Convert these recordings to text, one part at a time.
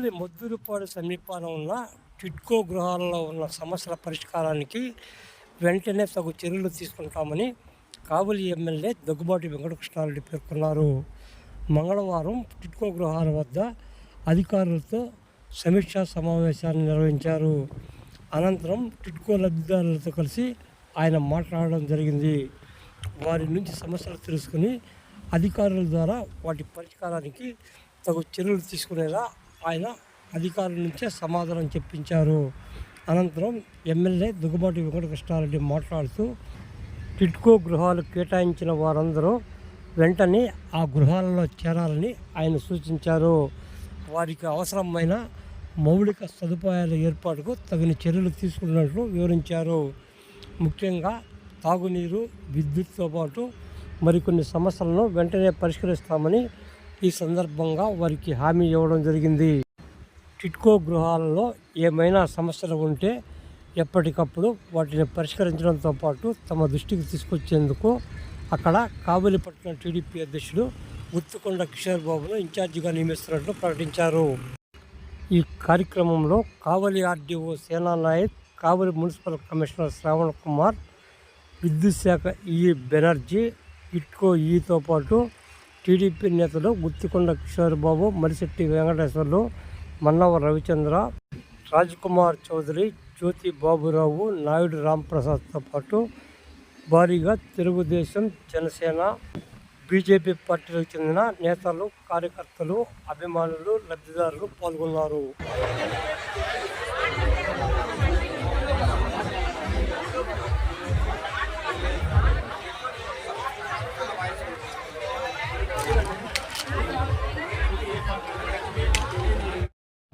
కావలి ముద్దురుపాడు సమీపాన ఉన్న టిట్కో గృహాలలో ఉన్న సమస్యల పరిష్కారానికి వెంటనే తగు చర్యలు తీసుకుంటామని కావలి ఎమ్మెల్యే దగ్గుబాటి వెంకటకృష్ణారెడ్డి పేర్కొన్నారు. మంగళవారం టిట్కో గృహాల వద్ద అధికారులతో సమీక్షా సమావేశాన్ని నిర్వహించారు. అనంతరం టిట్కో లబ్ధిదారులతో కలిసి ఆయన మాట్లాడడం జరిగింది. వారి నుంచి సమస్యలు తెలుసుకుని అధికారుల ద్వారా వాటి పరిష్కారానికి తగు చర్యలు తీసుకునేలా ఆయన అధికారుల నుంచే సమాధానం చెప్పించారు. అనంతరం ఎమ్మెల్యే దుగ్గుబాటి వెంకటకృష్ణారెడ్డి మాట్లాడుతూ టిట్కో గృహాలు కేటాయించిన వారందరూ వెంటనే ఆ గృహాలలో చేరాలని ఆయన సూచించారు. వారికి అవసరమైన మౌలిక సదుపాయాల ఏర్పాటుకు తగిన చర్యలు తీసుకున్నట్లు వివరించారు. ముఖ్యంగా తాగునీరు విద్యుత్తో పాటు మరికొన్ని సమస్యలను వెంటనే పరిష్కరిస్తామని ఈ సందర్భంగా వారికి హామీ ఇవ్వడం జరిగింది. టిట్కో గృహాలలో ఏమైనా సమస్యలు ఉంటే ఎప్పటికప్పుడు వాటిని పరిష్కరించడంతో పాటు తమ దృష్టికి తీసుకొచ్చేందుకు అక్కడ కావలిపట్నం టీడీపీ అధ్యక్షుడు గుత్తుకొండ కిషోర్ బాబును ఇన్ఛార్జిగా నియమిస్తున్నట్లు ప్రకటించారు. ఈ కార్యక్రమంలో Kavali RDO Sena Nayak Kavali municipal commissioner Shravan Kumar విద్యుత్ శాఖ ఈ బెనర్జీ ఇట్కో ఈతో పాటు టీడీపీ నేతలు గుత్తికొండ కిషోర్ బాబు మరిశెట్టి వెంకటేశ్వర్లు మన్నవ రవిచంద్ర రాజ్కుమార్ చౌదరి జ్యోతి బాబురావు నాయుడు రాంప్రసాద్తో పాటు భారీగా తెలుగుదేశం జనసేన బీజేపీ పార్టీలకు చెందిన నేతలు కార్యకర్తలు అభిమానులు లబ్ధిదారులు పాల్గొన్నారు.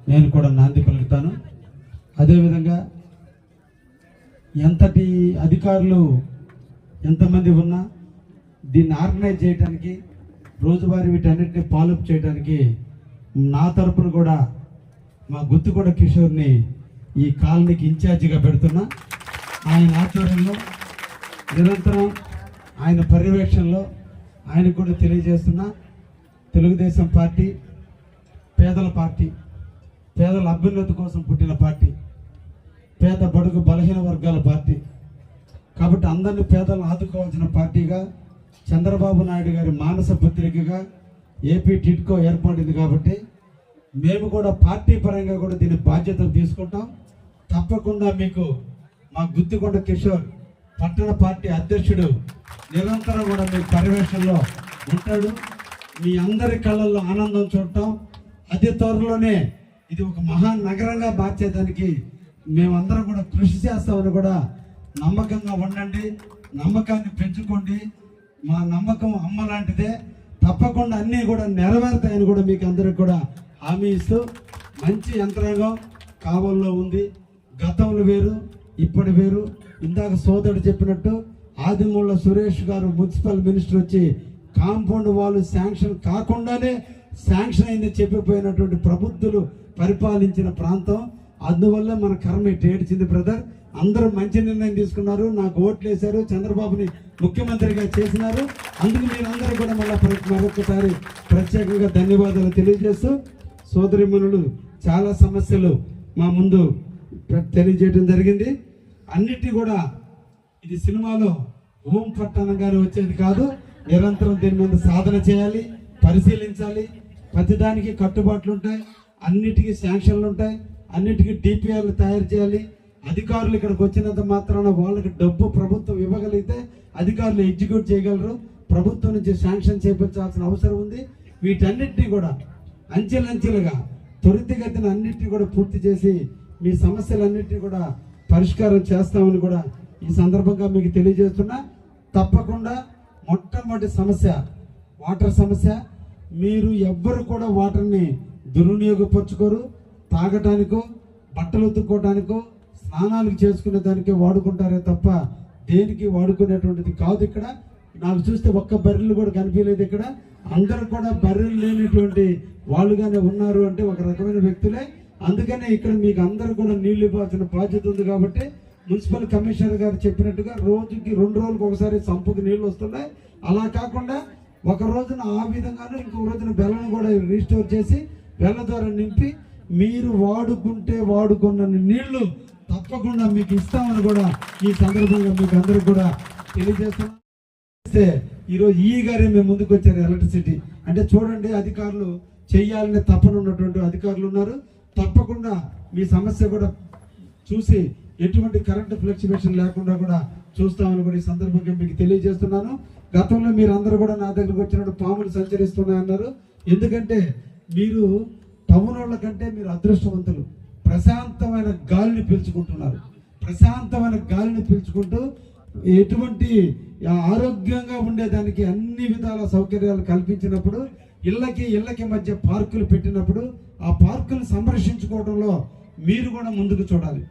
నేను కూడా నాంది పలుకుతాను. అదేవిధంగా ఎంతటి అధికారులు ఎంతమంది ఉన్నా దీన్ని ఆర్గనైజ్ చేయడానికి రోజువారీ వీటన్నిటిని ఫాలోఅప్ చేయడానికి నా తరపున కూడా మా గుత్తుగూడ కిషోర్ని ఈ కాలనీకి ఇన్ఛార్జిగా పెడుతున్నా. ఆయన ఆధ్వర్యంలో నిరంతరం ఆయన పర్యవేక్షణలో ఆయనకు కూడా తెలియజేస్తున్నా. తెలుగుదేశం పార్టీ పేదల పార్టీ పేదల అభ్యున్నతి కోసం పుట్టిన పార్టీ పేద బడుగు బలహీన వర్గాల పార్టీ. కాబట్టి అందరిని పేదలను ఆదుకోవాల్సిన పార్టీగా చంద్రబాబు నాయుడు గారి మానస పత్రికగా ఏపీ టిట్కో ఏర్పడింది కాబట్టి మేము కూడా పార్టీ పరంగా కూడా దీని బాధ్యతలు తీసుకుంటాం. తప్పకుండా మీకు మా గుత్తికొండ కిషోర్ పట్టణ పార్టీ అధ్యక్షుడు నిరంతరం కూడా మీ పర్యవేక్షణలో ఉంటాడు. మీ అందరి కళ్ళల్లో ఆనందం చూడటం. అతి త్వరలోనే ఇది ఒక మహానగరంగా మార్చేదానికి మేమందరం కూడా కృషి చేస్తామని కూడా నమ్మకంగా ఉండండి నమ్మకాన్ని పెంచుకోండి. మా నమ్మకం అమ్మ లాంటిదే. తప్పకుండా అన్నీ కూడా నెరవేరుతాయని కూడా మీకు అందరికి కూడా హామీ ఇస్తూ మంచి యంత్రాంగం కావల్లో ఉంది. గతంలో వేరు ఇప్పటి వేరు. ఇందాక సోదరుడు చెప్పినట్టు ఆదిమూల సురేష్ గారు మున్సిపల్ మినిస్టర్ వచ్చి కాంపౌండ్ వాళ్ళు శాంక్షన్ కాకుండానే శాంక్షన్ అయింది చెప్పిపోయినటువంటి ప్రబుద్ధులు పరిపాలించిన ప్రాంతం. అందువల్ల మన కర్మ ఏడ్చింది బ్రదర్. అందరూ మంచి నిర్ణయం తీసుకున్నారు. నాకు ఓట్లు వేశారు చంద్రబాబుని ముఖ్యమంత్రిగా చేసినారు. అందుకు మీరందరూ కూడా మళ్ళీ మరొకసారి ప్రత్యేకంగా ధన్యవాదాలు తెలియజేస్తూ సోదరిమణులు చాలా సమస్యలు మా ముందు తెలియజేయడం జరిగింది. అన్నిటి కూడా ఇది సినిమాలో ఓం పట్టణంగానే వచ్చేది కాదు. నిరంతరం దీని మీద సాధన చేయాలి పరిశీలించాలి. ప్రతిదానికి కట్టుబాట్లు ఉంటాయి అన్నిటికీ శాంక్షన్లు ఉంటాయి అన్నిటికీ డిపిఆర్లు తయారు చేయాలి. అధికారులు ఇక్కడికి వచ్చినంత మాత్రాన వాళ్ళకి డబ్బు ప్రభుత్వం ఇవ్వగలిగితే అధికారులు ఎగ్జిక్యూట్ చేయగలరు. ప్రభుత్వం నుంచి శాంక్షన్ చేపించాల్సిన అవసరం ఉంది. వీటన్నిటినీ కూడా అంచెలంచెలుగా త్వరితగతిన అన్నిటిని కూడా పూర్తి చేసి మీ సమస్యలన్నింటినీ కూడా పరిష్కారం చేస్తామని కూడా ఈ సందర్భంగా మీకు తెలియజేస్తున్నా. తప్పకుండా మొట్టమొదటి సమస్య వాటర్ సమస్య మీరు ఎవ్వరు కూడా వాటర్ని దుర్వినియోగపరచుకోరు. తాగటానికో బట్టలు ఉతుక్కోవడానికో స్నానాలకు చేసుకునే దానికే వాడుకుంటారే తప్ప దేనికి వాడుకునేటువంటిది కాదు ఇక్కడ. నాకు చూస్తే ఒక్క బర్రెలు కూడా కనిపించలేదు ఇక్కడ. అందరూ కూడా బర్రెలు లేనటువంటి వాళ్ళుగానే ఉన్నారు అంటే ఒక రకమైన వ్యక్తులే. అందుకనే ఇక్కడ మీకు అందరూ కూడా నీళ్ళు ఇవ్వాల్సిన బాధ్యత ఉంది కాబట్టి మున్సిపల్ కమిషనర్ గారు చెప్పినట్టుగా రోజుకి రెండు రోజులకు ఒకసారి సంపుకి నీళ్ళు వస్తున్నాయి. అలా కాకుండా ఒక రోజున ఆ విధంగాను ఇంకో రోజున బెల్లను కూడా రీస్టోర్ చేసి బెల్ల ద్వారా నింపి మీరు వాడుకుంటే వాడుకున్న నీళ్ళు తప్పకుండా మీకు ఇస్తామని కూడా ఈ సందర్భంగా మీకు అందరికి కూడా తెలియజేస్తున్నాం. చేస్తే ఈరోజు ఈ గారే మేము ముందుకు వచ్చారు ఎలక్ట్రిసిటీ. అంటే చూడండి అధికారులు చేయాలనే తప్పనున్నటువంటి ఉన్నటువంటి అధికారులు ఉన్నారు. తప్పకుండా మీ సమస్య కూడా చూసి ఎటువంటి కరెంట్ ఫ్లక్చువేషన్ లేకుండా కూడా చూస్తామని కూడా ఈ సందర్భంగా మీకు తెలియజేస్తున్నాను. గతంలో మీరు అందరూ కూడా నా దగ్గరకు వచ్చినప్పుడు పాములు సంచరిస్తున్నాయన్నారు. ఎందుకంటే మీరు టౌన్ వాళ్ళ కంటే మీరు అదృష్టవంతులు. ప్రశాంతమైన గాలిని పీల్చుకుంటున్నారు. ప్రశాంతమైన గాలిని పీల్చుకుంటూ ఎటువంటి ఆరోగ్యంగా ఉండేదానికి అన్ని విధాల సౌకర్యాలు కల్పించినప్పుడు ఇళ్ళకి ఇళ్ళకి మధ్య పార్కులు పెట్టినప్పుడు ఆ పార్కులు సంరక్షించుకోవడంలో మీరు కూడా ముందుకు చూడాలి.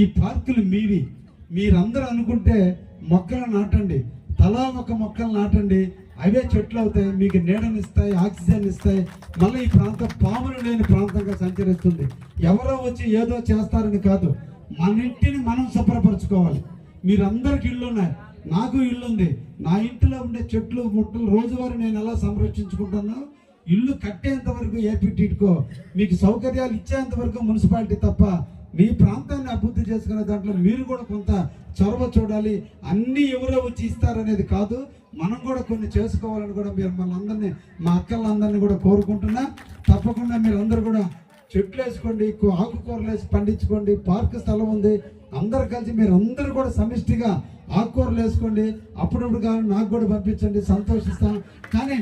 ఈ పార్కులు మీవి. మీరందరూ అనుకుంటే మొక్కలు నాటండి. తలా ఒక మొక్కలు నాటండి. అవే చెట్లు అవుతాయి మీకు నీడనిస్తాయి ఆక్సిజన్ ఇస్తాయి. మళ్ళీ ఈ ప్రాంతం పాములు లేని ప్రాంతంగా సంచరిస్తుంది. ఎవరో వచ్చి ఏదో చేస్తారని కాదు. మన ఇంటిని మనం శుభ్రపరచుకోవాలి. మీరందరికి ఇల్లు ఉన్నాయి నాకు ఇల్లు ఉంది నా ఇంటిలో ఉండే చెట్లు ముట్టలు రోజువారీ నేను ఎలా సంరక్షించుకుంటానో ఇల్లు కట్టేంత వరకు ఏపీటీకో మీకు సౌకర్యాలు ఇచ్చేంత వరకు మున్సిపాలిటీ తప్ప మీ ప్రాంతాన్ని అభివృద్ధి చేసుకునే దాంట్లో మీరు కూడా కొంత చొరవ చూడాలి. అన్నీ ఎవరో వచ్చి ఇస్తారనేది కాదు. మనం కూడా కొన్ని చేసుకోవాలని కూడా మీరు మనందరినీ మా అక్కలందరినీ కూడా కోరుకుంటున్నా. తప్పకుండా మీరు కూడా చెట్లు వేసుకోండి ఆకుకూరలు వేసి పండించుకోండి. పార్క్ స్థలం ఉంది. అందరు కలిసి మీరు అందరూ కూడా సమిష్టిగా ఆకుకూరలు వేసుకోండి. అప్పుడప్పుడు కానీ నాకు కూడా పంపించండి సంతోషిస్తాను. కానీ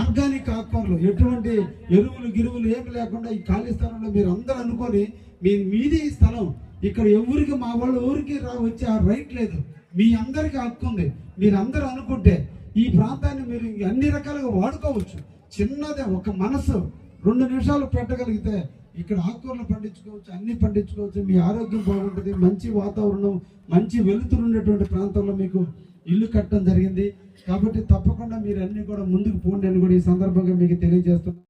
ఆర్గానిక్ ఆకుకూరలు ఎటువంటి ఎరువులు గిరువులు ఏమి లేకుండా ఈ ఖాళీ స్థలంలో మీరు అందరూ అనుకొని మీ మీది ఈ స్థలం. ఇక్కడ ఎవరికి మా వాళ్ళు ఊరికి రా వచ్చే ఆ రైట్ లేదు. మీ అందరికి హక్కు ఉంది మీరు అందరూ అనుకుంటే ఈ ప్రాంతాన్ని మీరు అన్ని రకాలుగా వాడుకోవచ్చు. చిన్నదే ఒక మనసు. రెండు నిమిషాలు పెట్టగలిగితే ఇక్కడ ఆకుకూరలు పండించుకోవచ్చు అన్ని పండించుకోవచ్చు. మీ ఆరోగ్యం బాగుంటుంది. మంచి వాతావరణం మంచి వెలుతురు ఉండేటువంటి ప్రాంతంలో మీకు ఇల్లు కట్టడం జరిగింది. కాబట్టి తప్పకుండా మీరు అన్ని కూడా ముందుకు పోండి అని కూడా ఈ సందర్భంగా మీకు తెలియజేస్తున్నాను.